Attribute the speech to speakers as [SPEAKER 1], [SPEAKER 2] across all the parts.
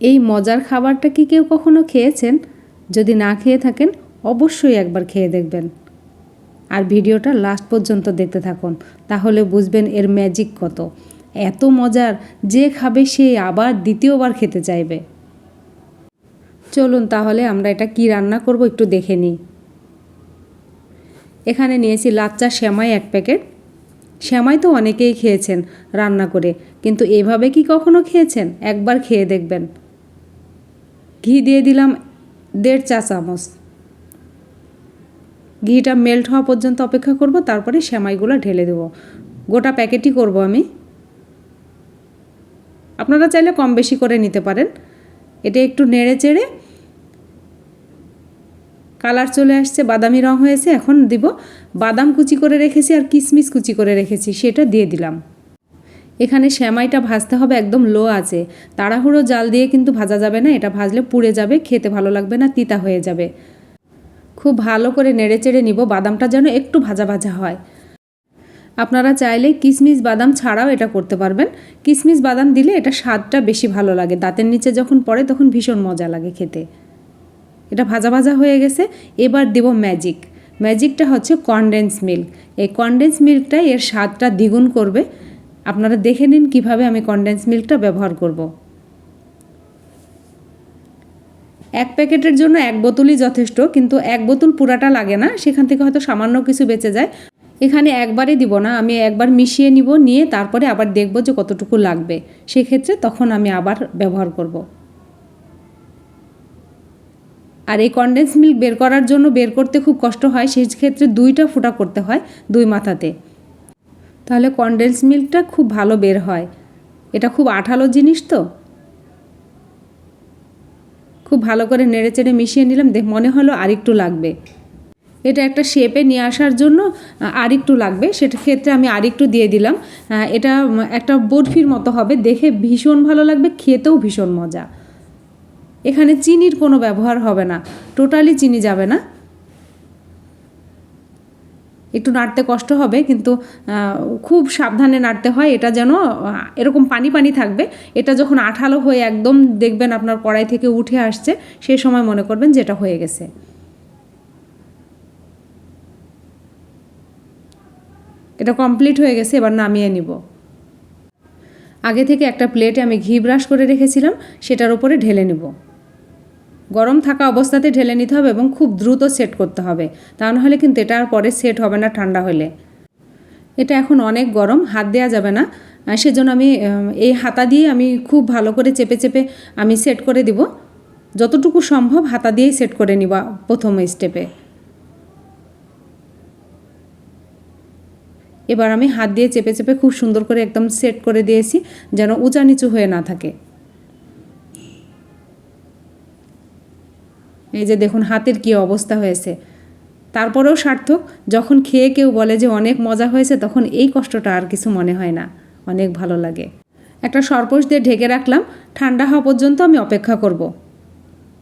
[SPEAKER 1] এই মজার খাবারটা কি কেউ কখনো খেয়েছেন? যদি না খেয়ে থাকেন, অবশ্যই একবার খেয়ে দেখবেন। আর ভিডিওটা লাস্ট পর্যন্ত দেখতে থাকুন, তাহলে বুঝবেন এর ম্যাজিক কত। এত মজার, যে খাবে সে আবার দ্বিতীয়বার খেতে চাইবে। চলুন তাহলে আমরা এটা কি রান্না করব একটু দেখে নিই। এখানে নিয়েছি লাচ্চা শ্যামাই এক প্যাকেট। শ্যামাই তো অনেকেই খেয়েছেন রান্না করে, কিন্তু এভাবে কি কখনো খেয়েছেন? একবার খেয়ে দেখবেন। ঘি দিয়ে দিলাম দেড় চা চামচ। ঘিটা মেল্ট হওয়া পর্যন্ত অপেক্ষা করব, তারপরে শ্যামাইগুলো ঢেলে দেবো। গোটা প্যাকেটই করব আমি। আপনারা চাইলে কম বেশি করে নিতে পারেন। এটা একটু নেড়ে চেড়ে কালার চলে আসছে, বাদামি রং হয়েছে, এখন দিব বাদাম কুচি করে রেখেছি আর কিশমিশ কুচি করে রেখেছি, সেটা দিয়ে দিলাম। এখানে শ্যামাইটা ভাজতে হবে একদম লো আছে তাড়াহুড়ো জাল দিয়ে কিন্তু ভাজা যাবে না, এটা ভাজলে পুড়ে যাবে, খেতে ভালো লাগবে না, তিতা হয়ে যাবে। খুব ভালো করে নেড়ে চেড়ে নিব, বাদামটা যেন একটু ভাজা ভাজা হয়। আপনারা চাইলে কিশমিশ বাদাম ছাড়াও এটা করতে পারবেন। কিশমিশ বাদাম দিলে এটা স্বাদটা বেশি ভালো লাগে, দাঁতের নিচে যখন পড়ে তখন ভীষণ মজা লাগে খেতে। এটা ভাজা ভাজা হয়ে গেছে, এবার দেব ম্যাজিক। ম্যাজিকটা হচ্ছে কনডেন্স মিল্ক এই কনডেন্স মিল্কটাই এর স্বাদটা দ্বিগুণ করবে। আপনারা দেখে নিন কীভাবে আমি কনডেন্স মিল্কটা ব্যবহার করব। এক প্যাকেটের জন্য এক বোতলই যথেষ্ট, কিন্তু এক বোতল পুরাটা লাগে না, সেখান থেকে হয়তো সামান্য কিছু বেঁচে যায়। এখানে একবারে দিব না, আমি একবার মিশিয়ে নিব, নিয়ে তারপরে আবার দেখব যে কতটুকু লাগবে। সেক্ষেত্রে তখন আমি আবার ব্যবহার করব। আর এই কনডেন্স মিল্ক বের করার জন্য বের করতে খুব কষ্ট হয় সেই ক্ষেত্রে দুইটা ফুটা করতে হয় দুই মাথাতে। তাহলে কনডেন্স মিল্কটা খুব ভালো বের হয়। এটা খুব আঠালো জিনিস তো। খুব ভালো করে নেড়ে চেড়ে মিশিয়ে নিলাম দেখ মনে হলো আরেকটু লাগবে। এটা একটা শেপে নিয়ে আসার জন্য আরেকটু লাগবে। সেটা ক্ষেত্রে আমি আরেকটু দিয়ে দিলাম। এটা একটা বরফির মতো হবে। দেখে ভীষণ ভালো লাগবে, খেতেও ভীষণ মজা। এখানে চিনির কোনো ব্যবহার হবে না। টোটালি চিনি যাবে না। একটু নাড়তে কষ্ট হবে, কিন্তু খুব সাবধানে নাড়তে হয়, এটা যেন এরকম পানি পানি থাকবে, এটা যখন আঠালো হয়ে একদম দেখবেন আপনার কড়াই থেকে উঠে আসছে সেই সময় মনে করবেন যেটা হয়ে গেছে। এটা কমপ্লিট হয়ে গেছে, এবার নামিয়ে নিব। আগে থেকে একটা প্লেটে আমি ঘি ব্রাশ করে রেখেছিলাম, সেটার উপরে ঢেলে নেব। গরম থাকা অবস্থাতে ঢেলে নিতে হবে এবং খুব দ্রুত সেট করতে হবে। তা নাহলে কিন্তু এটা আর পরে সেট হবে না ঠান্ডা হলে। এটা এখন অনেক গরম, হাত দেওয়া যাবে না। সেজন্য আমি এই হাতা দিয়ে আমি খুব ভালো করে চেপে চেপে আমি সেট করে দিব। যতটুকু সম্ভব হাতা দিয়েই সেট করে নিব প্রথম স্টেপে এবার আমি হাত দিয়ে চেপে চেপে খুব সুন্দর করে একদম সেট করে দিয়েছি, যেন উঁচা নিচু হয়ে না থাকে। এই যে দেখুন হাতের কি অবস্থা হয়েছে। তারপরেও সার্থক, যখন খেয়ে কেউ বলে যে অনেক মজা হয়েছে, তখন এই কষ্টটা আর কিছু মনে হয় না। অনেক ভালো লাগে। একটা সরপোষ দিয়ে ঢেকে রাখলাম, ঠান্ডা হওয়া পর্যন্ত আমি অপেক্ষা করব।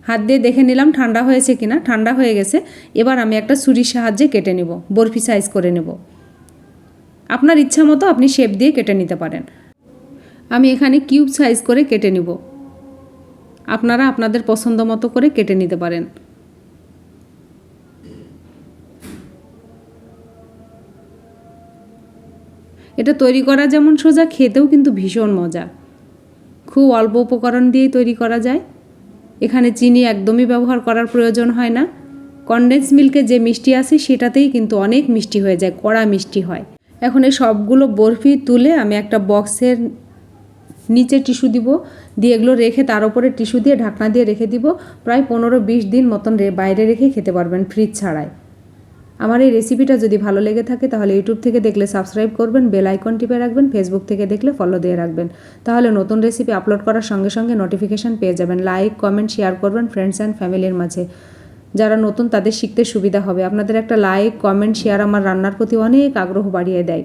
[SPEAKER 1] হাত দিয়ে দেখে নিলাম ঠান্ডা হয়েছে কিনা, ঠান্ডা হয়ে গেছে। এবার আমি একটা ছুরির সাহায্যে কেটে নেব, বরফি সাইজ করে নেব। আপনার ইচ্ছা মতো আপনি শেপ দিয়ে কেটে নিতে পারেন। আমি এখানে কিউব সাইজ করে কেটে নিব। আপনারা আপনাদের পছন্দ মতো করে কেটে নিতে পারেন। এটা তৈরি করা যেমন সোজা, খেতেও কিন্তু ভীষণ মজা। খুব অল্প উপকরণ দিয়েই তৈরি করা যায়। এখানে চিনি একদমই ব্যবহার করার প্রয়োজন হয় না। কনডেন্স মিল্কে যে মিষ্টি আছে, সেটাতেই কিন্তু অনেক মিষ্টি হয়ে যায়, কড়া মিষ্টি হয়। এখন এই সবগুলো বরফি তুলে আমি একটা বক্সের নিচে টিস্যু দিব, দিয়ে এগুলো রেখে তার উপরে টিস্যু দিয়ে ঢাকনা দিয়ে রেখে দিব। প্রায় পনেরো বিশ দিন মতন বাইরে রেখে খেতে পারবেন ফ্রিজ ছাড়াই। আমার এই রেসিপিটা যদি ভালো লেগে থাকে তাহলে ইউটিউব থেকে দেখলে সাবস্ক্রাইব করবেন বেল আইকন টিপে রাখবেন ফেসবুক থেকে দেখলে ফলো দিয়ে রাখবেন। তাহলে নতুন রেসিপি আপলোড করার সঙ্গে সঙ্গে নোটিফিকেশান পেয়ে যাবেন। লাইক কমেন্ট শেয়ার করবেন ফ্রেন্ডস অ্যান্ড ফ্যামিলির মাঝে। যারা নতুন তাদের শিখতে সুবিধা হবে। আপনাদের একটা লাইক কমেন্ট শেয়ার আমার রান্নার প্রতি অনেক আগ্রহ বাড়িয়ে দেয়।